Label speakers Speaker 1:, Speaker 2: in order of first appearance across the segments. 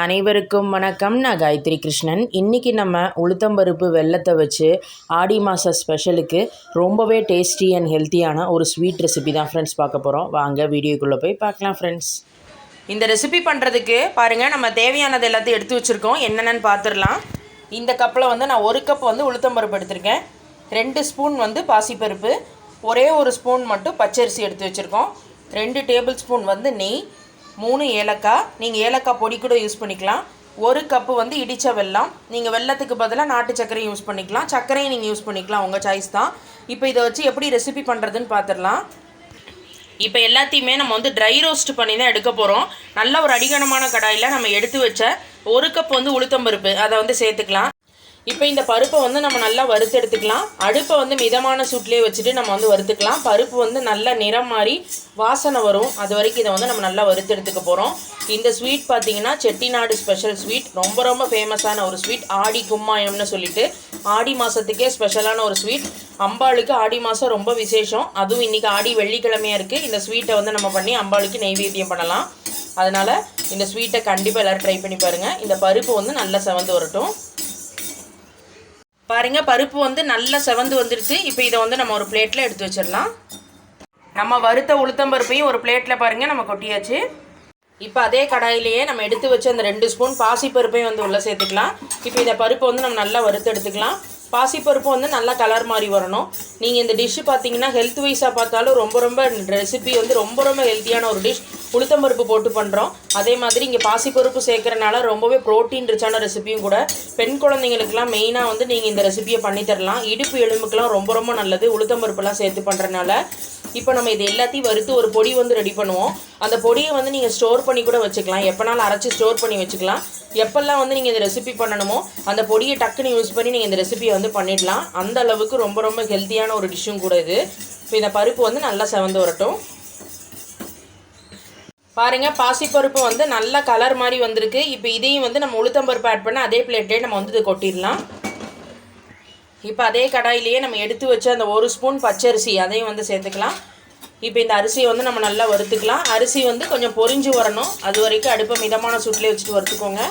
Speaker 1: அனைவருக்கும் வணக்கம். நான் காயத்ரி கிருஷ்ணன். இன்றைக்கி நம்ம உளுத்தம்பருப்பு வெல்லத்தை வச்சு ஆடி மாத ஸ்பெஷலுக்கு ரொம்பவே டேஸ்டி அண்ட் ஹெல்த்தியான ஒரு ஸ்வீட் ரெசிபி தான் ஃப்ரெண்ட்ஸ் பார்க்க போகிறோம் வாங்க வீடியோக்குள்ளே போய் பார்க்கலாம் ஃப்ரெண்ட்ஸ் இந்த ரெசிபி பண்ணுறதுக்கு பாருங்கள் நம்ம தேவையானது எல்லாத்தையும் எடுத்து வச்சுருக்கோம். என்னென்னு பார்த்துடலாம் இந்த கப்பில் வந்து நான் ஒரு கப் வந்து உளுத்தம்பருப்பு எடுத்திருக்கேன். ரெண்டு ஸ்பூன் வந்து பாசிப்பருப்பு. ஒரே ஒரு ஸ்பூன் மட்டும் பச்சரிசி எடுத்து வச்சுருக்கோம். ரெண்டு டேபிள் ஸ்பூன் வந்து நெய். மூணு ஏலக்காய். நீங்கள் ஏலக்காய் பொடி கூட யூஸ் பண்ணிக்கலாம். ஒரு கப்பு வந்து இடித்த வெல்லம். நீங்கள் வெல்லத்துக்கு பதிலாக நாட்டு சர்க்கரையும் யூஸ் பண்ணிக்கலாம். சர்க்கரையும் நீங்கள் யூஸ் பண்ணிக்கலாம். உங்கள் சாய்ஸ் தான். இப்போ இதை வச்சு எப்படி ரெசிபி பண்ணுறதுன்னு பார்த்துடலாம் இப்போ எல்லாத்தையுமே நம்ம வந்து ட்ரை ரோஸ்ட் பண்ணி தான் எடுக்க போகிறோம் நல்ல ஒரு அடிகனமான கடாயில் நம்ம எடுத்து வச்ச ஒரு கப் வந்து உளுத்தம்பருப்பு. அதை வந்து சேர்த்துக்கலாம். இப்போ இந்த பருப்பை வந்து நம்ம நல்லா வறுத்து எடுத்துக்கலாம். அடுப்பை வந்து மிதமான சூட்லேயே வச்சுட்டு நம்ம வந்து வறுத்துக்கலாம். பருப்பு வந்து நல்ல நிறம் மாறி வாசனை வரும். அது வரைக்கும் இதை வந்து நம்ம நல்லா வறுத்து எடுத்துக்க போகிறோம் இந்த ஸ்வீட் பார்த்தீங்கன்னா செட்டிநாடு ஸ்பெஷல் ஸ்வீட். ரொம்ப ரொம்ப ஃபேமஸான ஒரு ஸ்வீட். ஆடி கும்மாயம்னு சொல்லிட்டு ஆடி மாதத்துக்கே ஸ்பெஷலான ஒரு ஸ்வீட். அம்பாளுக்கு ஆடி மாதம் ரொம்ப விசேஷம். அதுவும் இன்றைக்கி ஆடி வெள்ளிக்கிழமையாக இருக்குது இந்த ஸ்வீட்டை வந்து நம்ம பண்ணி அம்பாளுக்கு நெய்வேத்தியம் பண்ணலாம். அதனால் இந்த ஸ்வீட்டை கண்டிப்பாக எல்லோரும் ட்ரை பண்ணி பாருங்கள் இந்த பருப்பு வந்து நல்லா செவந்து வரட்டும். பாருங்கள் பருப்பு வந்து நல்லா செவந்து வந்துடுச்சு இப்போ இதை வந்து நம்ம ஒரு பிளேட்டில் எடுத்து வச்சிடலாம். நம்ம வறுத்த உளுத்தம்பருப்பையும் ஒரு பிளேட்டில் பாருங்கள் நம்ம கொட்டியாச்சு. இப்போ அதே கடாயிலேயே நம்ம எடுத்து வச்ச அந்த ரெண்டு ஸ்பூன் பாசிப்பருப்பையும் வந்து உள்ளே சேர்த்துக்கலாம். இப்போ இந்த பருப்பை வந்து நம்ம நல்லா வறுத்து எடுத்துக்கலாம். பாசிப்பருப்பு வந்து நல்லா கலர் மாதிரி வரணும். நீங்கள் இந்த டிஷ்ஷு பார்த்தீங்கன்னா ஹெல்த் வைஸாக பார்த்தாலும் ரொம்ப ரொம்ப ரெசிபி வந்து ரொம்ப ரொம்ப ஹெல்த்தியான ஒரு டிஷ் உளுத்தம்பருப்பு போட்டு பண்ணுறோம் அதே மாதிரி இங்கே பாசிப்பருப்பு சேர்க்குறனால ரொம்பவே ப்ரோட்டீன் ரிச்சான ரெசிபியும் கூட. பெண் குழந்தைங்களுக்குலாம் மெயினாக வந்து நீங்கள் இந்த ரெசிபியை பண்ணித்தரலாம் இடுப்பு எலும்புக்கெலாம் ரொம்ப ரொம்ப நல்லது. உளுத்தம்பருப்புலாம் சேர்த்து பண்ணுறனால இப்போ நம்ம இது எல்லாத்தையும் வறுத்து ஒரு பொடி வந்து ரெடி பண்ணுவோம். அந்த பொடியை வந்து நீங்கள் ஸ்டோர் பண்ணி கூட வச்சுக்கலாம். எப்போனாலும் அரைச்சி ஸ்டோர் பண்ணி வச்சுக்கலாம். எப்போல்லாம் வந்து நீங்கள் இந்த ரெசிபி பண்ணணுமோ அந்த பொடியை டக்குன்னு யூஸ் பண்ணி நீங்கள் இந்த ரெசிபியை வந்து பண்ணிடலாம். அந்த அளவுக்கு ரொம்ப ரொம்ப ஹெல்த்தியான ஒரு டிஷ்ஷும் கூட இது. இப்போ இந்த பருப்பு வந்து நல்லா செவந்து வரட்டும். பாருங்கள் பாசிப்பருப்பு வந்து நல்ல கலர் மாதிரி வந்திருக்கு. இப்போ இதையும் வந்து நம்ம உளுத்தம்பருப்பு ஆட் பண்ண அதே பிளேட்லேயே நம்ம வந்து இது கொட்டிடலாம். இப்போ அதே கடாயிலேயே நம்ம எடுத்து வச்ச அந்த ஒரு ஸ்பூன் பச்சரிசி அதையும் வந்து சேர்த்துக்கலாம். இப்போ இந்த அரிசியை வந்து நம்ம நல்லா வறுத்துக்கலாம். அரிசி வந்து கொஞ்சம் பொரிஞ்சு வரணும். அது வரைக்கும் அடுப்பை மிதமான சுட்டிலே வச்சுட்டு வறுத்துக்கோங்க.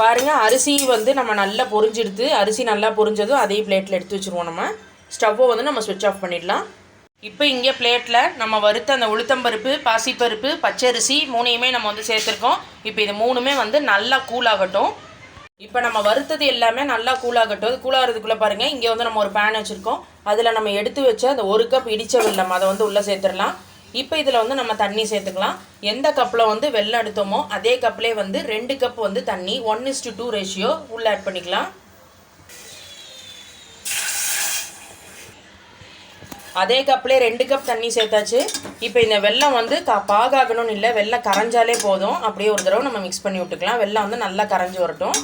Speaker 1: பாருங்கள் அரிசி வந்து நம்ம நல்லா பொரிஞ்சிடுது அரிசி நல்லா பொரிஞ்சதும் அதே பிளேட்டில் எடுத்து வச்சுருவோம் நம்ம. ஸ்டவ்வை வந்து நம்ம சுவிட்ச் ஆஃப் பண்ணிடலாம். இப்போ இங்கே பிளேட்டில் நம்ம வறுத்த அந்த உளுத்தம்பருப்பு பாசிப்பருப்பு பச்சரிசி மூணையுமே நம்ம வந்து சேர்த்துருக்கோம். இப்போ இது மூணுமே வந்து நல்லா கூலாகட்டும் இப்போ நம்ம வறுத்தது எல்லாமே நல்லா கூலாகட்டும் அது கூலாகிறதுக்குள்ளே பாருங்கள் இங்கே வந்து நம்ம ஒரு பேன் வச்சுருக்கோம். அதில் நம்ம எடுத்து வச்ச அந்த ஒரு கப் இடித்த வெள்ளம் அதை வந்து உள்ளே சேர்த்துடலாம். இப்போ இதில் வந்து நம்ம தண்ணி சேர்த்துக்கலாம். எந்த கப்பில் வந்து வெள்ளம் எடுத்தோமோ அதே கப்லேயே வந்து ரெண்டு கப் வந்து தண்ணி one is to two ratio உள்ளே ஆட் பண்ணிக்கலாம். அதே கப்லேயே ரெண்டு கப் தண்ணி சேர்த்தாச்சு. இப்போ இந்த வெள்ளம் வந்து க பாகாகணும்னு இல்லை வெள்ளம் கரைஞ்சாலே போதும். அப்படியே ஒரு தடவை நம்ம மிக்ஸ் பண்ணி விட்டுக்கலாம். வெள்ளம் வந்து நல்லா கரைஞ்சி வரட்டும்.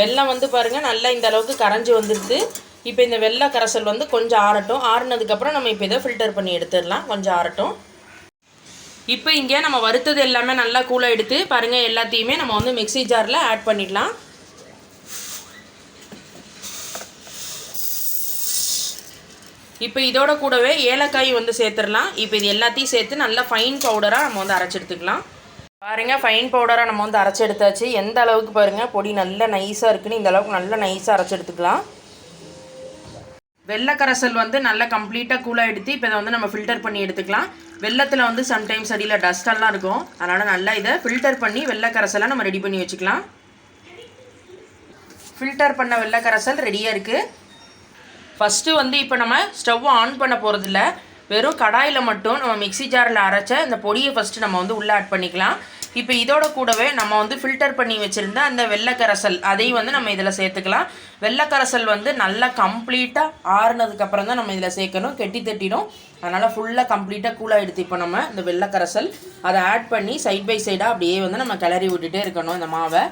Speaker 1: வெள்ளம் வந்து பாருங்கள் நல்லா இந்த அளவுக்கு கரைஞ்சி வந்துடுது இப்போ இந்த வெள்ளை கரைசல் வந்து கொஞ்சம் ஆறட்டும். ஆறுனதுக்கப்புறம் நம்ம இப்போ இதை ஃபில்டர் பண்ணி எடுத்துடலாம். கொஞ்சம் ஆறட்டும். இப்போ இங்கே நம்ம வறுத்தது எல்லாமே நல்லா கூலாக எடுத்து பாருங்கள் எல்லாத்தையுமே நம்ம வந்து மிக்சி ஜாரில் ஆட் பண்ணிடலாம். இப்போ இதோட கூடவே ஏலக்காய் வந்து சேர்த்துடலாம். இப்போ இது எல்லாத்தையும் சேர்த்து நல்லா ஃபைன் பவுடராக நம்ம வந்து அரைச்சி எடுத்துக்கலாம். பாருங்கள் ஃபைன் பவுடரை நம்ம வந்து அரைச்சி எடுத்தாச்சு. எந்த அளவுக்கு பாருங்கள் பொடி நல்ல நைஸாக இருக்குன்னு இந்த அளவுக்கு நல்ல நைஸாக அரைச்சி எடுத்துக்கலாம். வெள்ளக்கரசல் வந்து நல்லா கம்ப்ளீட்டாக கூலாக எடுத்து இப்போ இதை வந்து நம்ம ஃபில்டர் பண்ணி எடுத்துக்கலாம். வெள்ளத்தில் வந்து சம்டைம்ஸ் அடியில் டஸ்டெல்லாம் இருக்கும். அதனால் நல்லா இதை ஃபில்டர் பண்ணி வெள்ளக்கரசலை நம்ம ரெடி பண்ணி வச்சுக்கலாம். ஃபில்டர் பண்ண வெள்ளக்கரசல் ரெடியாக இருக்குது ஃபஸ்ட்டு வந்து இப்போ நம்ம ஸ்டவ் ஆன் பண்ண போகிறதில்ல வெறும் கடாயில் மட்டும் நம்ம மிக்சி ஜாரில் அரைச்ச இந்த பொடியை ஃபஸ்ட்டு நம்ம வந்து உள்ளே ஆட் பண்ணிக்கலாம். இப்போ இதோட கூடவே நம்ம வந்து ஃபில்டர் பண்ணி வச்சுருந்த அந்த வெள்ளைக்கரசல் அதையும் வந்து நம்ம இதில் சேர்த்துக்கலாம். வெள்ளைக்கரசல் வந்து நல்லா கம்ப்ளீட்டாக ஆறுனதுக்கப்புறம் தான் நம்ம இதில் சேர்க்கணும். கெட்டி தட்டிடும். அதனால் ஃபுல்லாக கம்ப்ளீட்டாக கூலாக எடுத்து இப்போ நம்ம இந்த வெள்ளைக்கரசல். அதை ஆட் பண்ணி சைட் பை சைடாக அப்படியே வந்து நம்ம கிளறி விட்டுட்டே இருக்கணும் இந்த மாவை.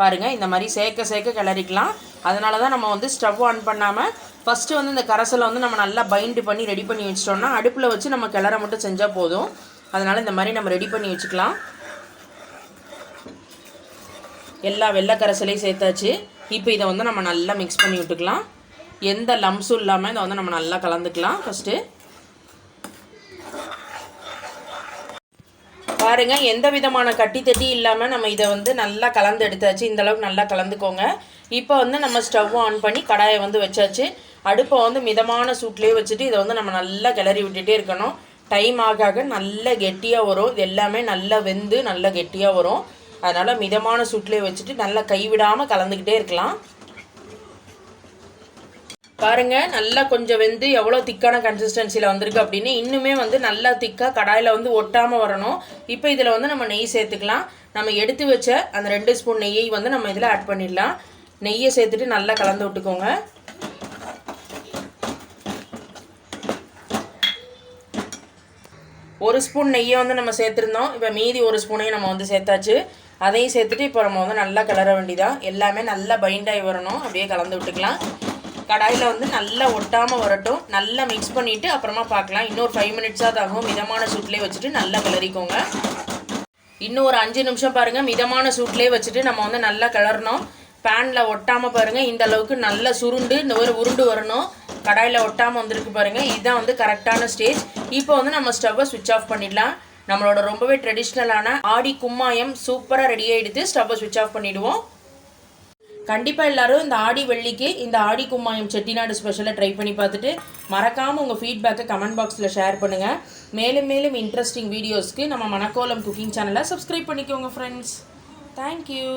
Speaker 1: பாருங்கள் இந்த மாதிரி சேர்க்க சேர்க்க கிளறிக்கலாம். அதனால தான் நம்ம வந்து ஸ்டவ் ஆன் பண்ணாமல் ஃபஸ்ட்டு வந்து இந்த கரைசலை வந்து நம்ம நல்லா பைண்டு பண்ணி ரெடி பண்ணி வச்சிட்டோம்னா அடுப்பில் வச்சு நம்ம கிளற மட்டும் செஞ்சால் போதும். அதனால் இந்த மாதிரி நம்ம ரெடி பண்ணி வச்சுக்கலாம். எல்லா வெள்ளை கரைசலையும் சேர்த்தாச்சு. இப்போ இதை வந்து நம்ம நல்லா மிக்ஸ் பண்ணி விட்டுக்கலாம். எந்த லம்ஸும் இல்லாமல் இதை வந்து நம்ம நல்லா கலந்துக்கலாம் ஃபஸ்ட்டு பாருங்கள் எந்த விதமான கட்டி தட்டி இல்லாமல் நம்ம இதை வந்து நல்லா கலந்து எடுத்தாச்சு. இந்த அளவுக்கு நல்லா கலந்துக்கோங்க. இப்போ வந்து நம்ம ஸ்டவ் ஆன் பண்ணி கடாயை வந்து வச்சாச்சு. அடுப்பை வந்து மிதமான சூட்லேயே வச்சுட்டு இதை வந்து நம்ம நல்லா கிளறி விட்டுட்டே இருக்கணும். டைம் ஆக ஆக நல்ல கெட்டியாக வரும். இது எல்லாமே நல்லா வெந்து நல்லா கெட்டியாக வரும். அதனால் மிதமான சூட்லேயே வச்சுட்டு நல்லா கைவிடாமல் கலந்துக்கிட்டே இருக்கலாம். பாருங்க நல்லா கொஞ்சம் வெந்து எவ்வளோ திக்கான கன்சிஸ்டன்சியில் வந்திருக்கு அப்படின்னு இன்னுமே வந்து நல்லா திக்காக கடாயில் வந்து ஒட்டாமல் வரணும். இப்போ இதில் வந்து நம்ம நெய் சேர்த்துக்கலாம். நம்ம எடுத்து வச்ச அந்த ரெண்டு ஸ்பூன் நெய்யை வந்து நம்ம இதில் ஆட் பண்ணிடலாம். நெய்யை சேர்த்துட்டு நல்லா கலந்து விட்டுக்கோங்க. ஒரு ஸ்பூன் நெய்யை வந்து நம்ம சேர்த்துருந்தோம். இப்போ மீதி ஒரு ஸ்பூனையும் நம்ம வந்து சேர்த்தாச்சு. அதையும் சேர்த்துட்டு இப்போ நம்ம வந்து நல்லா கிளற வேண்டியதான் எல்லாமே நல்லா பைண்டாகி வரணும். அப்படியே கலந்து விட்டுக்கலாம். கடாயில் வந்து நல்லா ஒட்டாமல் வரட்டும். நல்லா மிக்ஸ் பண்ணிவிட்டு அப்புறமா பார்க்கலாம். இன்னொரு ஃபைவ் மினிட்ஸாக ஆகும் மிதமான சூட்லேயே வச்சுட்டு நல்லா கிளறிக்கோங்க. இன்னும் ஒரு அஞ்சு நிமிஷம் பாருங்கள் மிதமான சூட்லேயே வச்சுட்டு நம்ம வந்து நல்லா கிளறணும். பேனில் ஒட்டாமல் பாருங்கள் இந்த அளவுக்கு நல்லா சுருண்டு இந்த ஒரு உருண்டு வரணும். கடாயில் ஒட்டாமல் வந்திருக்கு பாருங்கள் இதுதான் வந்து கரெக்டான ஸ்டேஜ் இப்போ வந்து நம்ம ஸ்டவ்வை சுவிட்ச் ஆஃப் பண்ணிடலாம். நம்மளோட ரொம்பவே ட்ரெடிஷ்னலான ஆடி கும்மாயம் சூப்பராக ரெடி ஆகிடுது ஸ்டவ்வை சுவிட்ச் ஆஃப் பண்ணிவிடுவோம் கண்டிப்பாக எல்லாரும் இந்த ஆடி வெள்ளிக்கு இந்த ஆடி கும்மாயம் செட்டிநாடு ஸ்பெஷலை ட்ரை பண்ணி பார்த்துட்டு மறக்காமல் உங்கள் ஃபீட்பேக்கை கமெண்ட் பாக்ஸில் ஷேர் பண்ணுங்கள் மேலும் மேலும் இன்ட்ரெஸ்டிங் வீடியோஸ்க்கு நம்ம மணக்கோலம் குக்கிங் சேனலை சப்ஸ்கிரைப் பண்ணிக்கோங்க ஃப்ரெண்ட்ஸ் தேங்க்யூ